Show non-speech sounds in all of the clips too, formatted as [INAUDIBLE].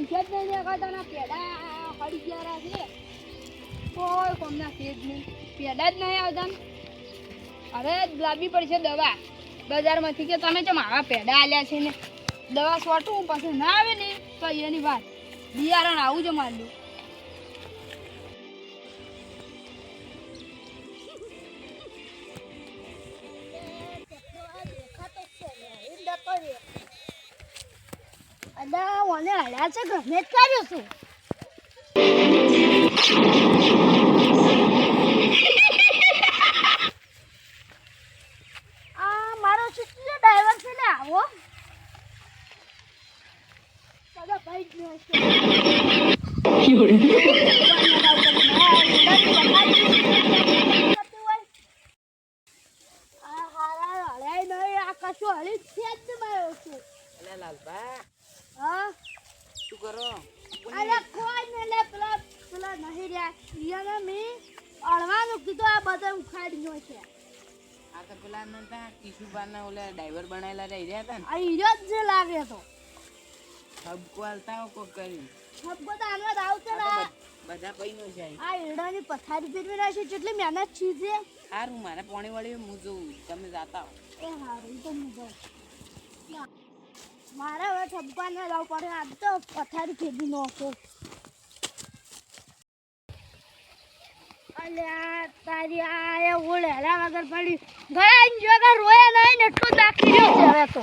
કરતાના પેડા હળી ગયા છે. કોઈ કોમના છે જ નહીં. પેડા જ નહીં આવતા ને. અરે લાવવી પડશે દવા. બજારમાંથી કે તમે ચમ આવા પેડા આલ્યા છે ને. દવા સોટું, પછી ના આવે ને, તો એની વાત. બિયારણ આવું જ મારલું મને હળ્યા છે? ગમે જ કર્યું છું [LAUGHS] આ મારો ચૂંટણી ડ્રાઈવર છે ને આવો? દાદા ભાઈ જ નહીં હળ્યાય નહીં, આ કશું હળી છે જ નહીં છું. અલે લાલભા હા શું કરો. અરે કોઈ ને લે પેલા પેલા નહીં રહ્યા. ઈયાને મેં અળવાનું કીધું આ બધે ઉખાડી ગયો છે. આ તો પેલા નતા કિશુબાના ઓલા ડ્રાઈવર બનાયેલા રહી રહ્યા હતા ને. આ ઈરો જ લાગે તો. ઠપકો હાલતા હો કોક કરી છબ્બો તો આનો જ આવશે ને બધ- પૈનો છે આ ઈરડાની પથારી ફેરવી રાખી જેટલી મહેનત છી હારું મારે પાણી વાળી હું જોઉં. તમે જાતા હો. એ હારું તો હું જાઉં. મારે હવે ઠપકા લાવ પડે. આજ તો પથારી ફેરવી નાખો. અલ્યા, તારી આ એ ઓળેલા વગર પડી. ગયા જો કે રોયા નહીં ને એટલું દાખી છે હવે તો.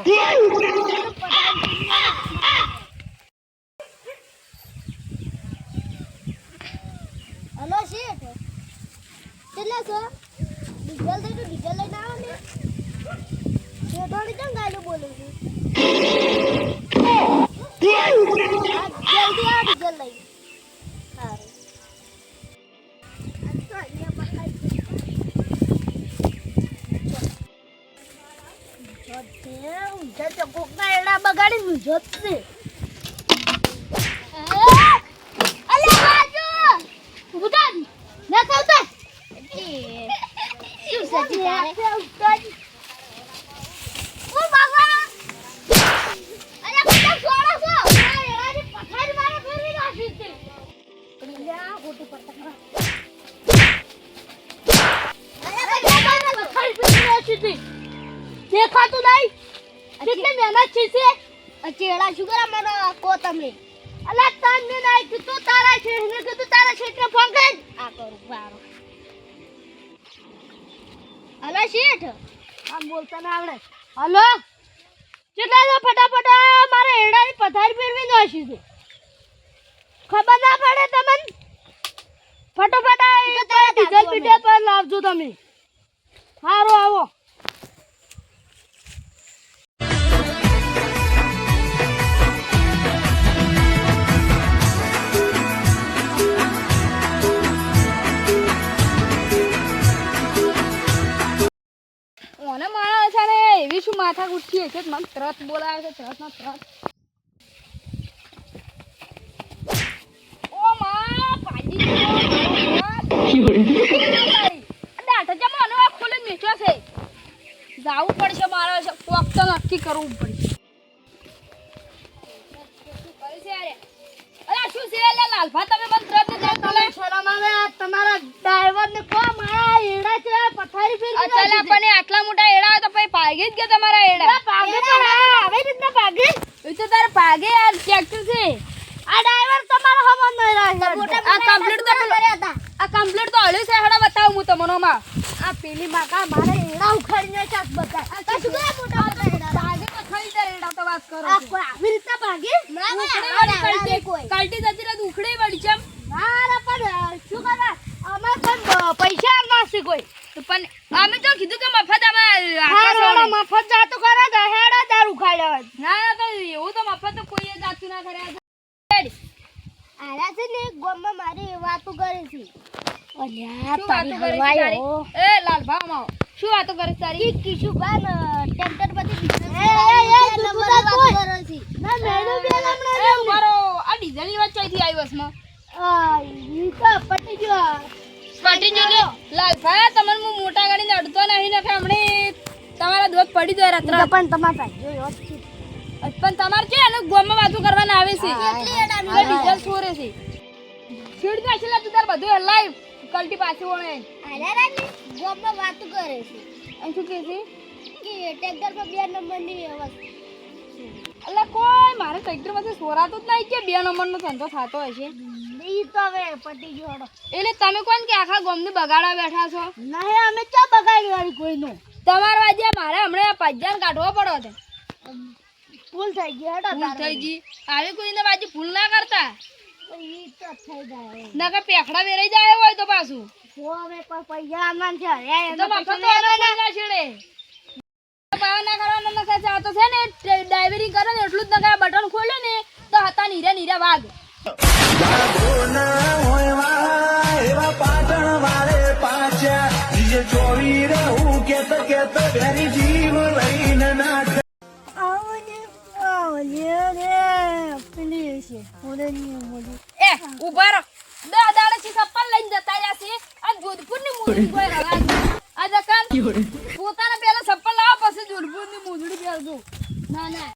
ઊંઝા તો કોકના એડા બગાડી ઊંઝો જ અલે બાજુ! ઉતાર ના થાવતા શું સજી તારે? ઓ બાબા અરે કુતા સોડા છો. એડાની પથારી મારે ફેરવી નાખી છે. લ્યા ખોટું પટકરા અરે બાબા પથારી ફેરવી નાખી છે. દેખાતું નહીં? કેટલી મહેનત છે છે ચેડા શું કરે મને કો તમે અલા તને નહીં કીધું તારા છે. ને કીધું તારા છે ફોન કર. આ કરું બારો હલો શેઠ? આમ બોલતા ના આવડે. હલો? કેટલા તો ફટાફટ મારે એડાની પથારી ફેરવી નાખી છે ખબર ના પડે તમને? ફટાફટ ડીઝલ પીટે પર લાવજો તમે. સારું માથા ઉઠીએ છે મને તરત બોલાવે છે તરત ના તરત જાવું પડશે મારે તો નક્કી કરવું પડશે? અલા શું છે લાલભા તમે મને તરત જ તમે શરમ આવે આ તમારા ડ્રાઈવર ને કો મારા એડા છે પથારી ફેરવી અચાલા પણ એ આટલા મોટા એડા હોય તો પછી ભાગી જ ગયા તમારા એડા ભાગે પણ આ આવી રીતના ભાગે એ તો તારે ભાગે યાર ટ્રેક્ટર છે આ ડ્રાઈવર તમારો હમન નહીં રહે આ કમ્પ્લીટ તો પેલું- આ કમ્પ્લીટ તો હળ્યું છે હેડા બતાવું હું તમને માં આ પેલી માકા મારે એડા ઉખાડીને ચાક બધા આ શું કરે મોટા મોટા એડા ભાગે તો ખરી તારે એડા તો વાત કરો આ કોઈ આવી રીતના ભાગે ના ઉખડી કલ્ટી કલ્ટી જતી રહે તો ઉખડી વાળી ચમ ના પણ અ, શું કરવા અમે પણ અ, પૈસા નાસી કોઈ તો પણ અમે તો કીધું કે મફત અમે હા આકાશ રોડા વાળી. મફત જાતો કરે તો હેડા દારૂ ખાઈ ના ના તો એવું તો મફત તો કોઈએ જાતું ના કરે આલા છે ને ગોમમાં મારી વાતો કરે છે અલ્યા શું વાતો કરે તારી? એ લાલભા આમ શું વાતો કરે છે તારી? કિશુ બાન ટ્રેક્ટર પરથી બિઝનેસ એ એ એ તું તો કોઈ ના મેડમ બેન હમણાં એ મારો આ ડીઝલની વાત આ ઈ તો પટી ગયો. પટી જો લાલભા તમને હું મોટા ગાડીને અડતો નહીં ને હમણે તમારા દોત પડી જાય રાત્રે. પણ તમારા ભાઈઓ વ્યવસ્થિત પણ તમારે ગોમાં વાતો કરવાના આવે છે? ડીઝલ છોરે છે? સીડ તો છેલ્લા તું તાર બધું હલાય. કલટી પાછી વળે આલારાની ગોમમાં વાત કરે છે. અને શું કહે છે? કે ટ્રેક્ટર પર બે નંબરની અવાજ એટલે કોઈ મારે ટ્રેક્ટરમાંથી સોરાતું જ નહીં કે બે નંબરનો ધંધો થતો હશે ઈ તો હવે પટી ગયો એટલે તમે કોણ કે આખા ગોમને બગાડવા બેઠા છો? નહીં અમે ચા બગાડી વાળી કોઈનું. તમારા વાજે મારે હમણાં પજ્જાન કાઢવો પડો છે ભૂલ થઈ ગઈ હેડો ભૂલ થઈ ગઈ. આવી કોઈને વાજે ભૂલ ના કરતા? નકર પેખડા વેરાઈ જાય હોય તો પાછું. કરે એટલું જ નખા. બટન ખોલે ને, તો હતા નીરે નીરે વાઘ. એવા પાટણ વાળે પાછા છે. ઓરેની મોડી એ ઊભા રહો. દા દાડે સપ્પલ લઈને જતા રહ્યા છે આ જોધપુરની મૂડી કોઈ હવા આ દકાન પોતાના પેલા સપ્પલ લાવો પછી જોધપુરની મૂડી પહેરજો. ના ના.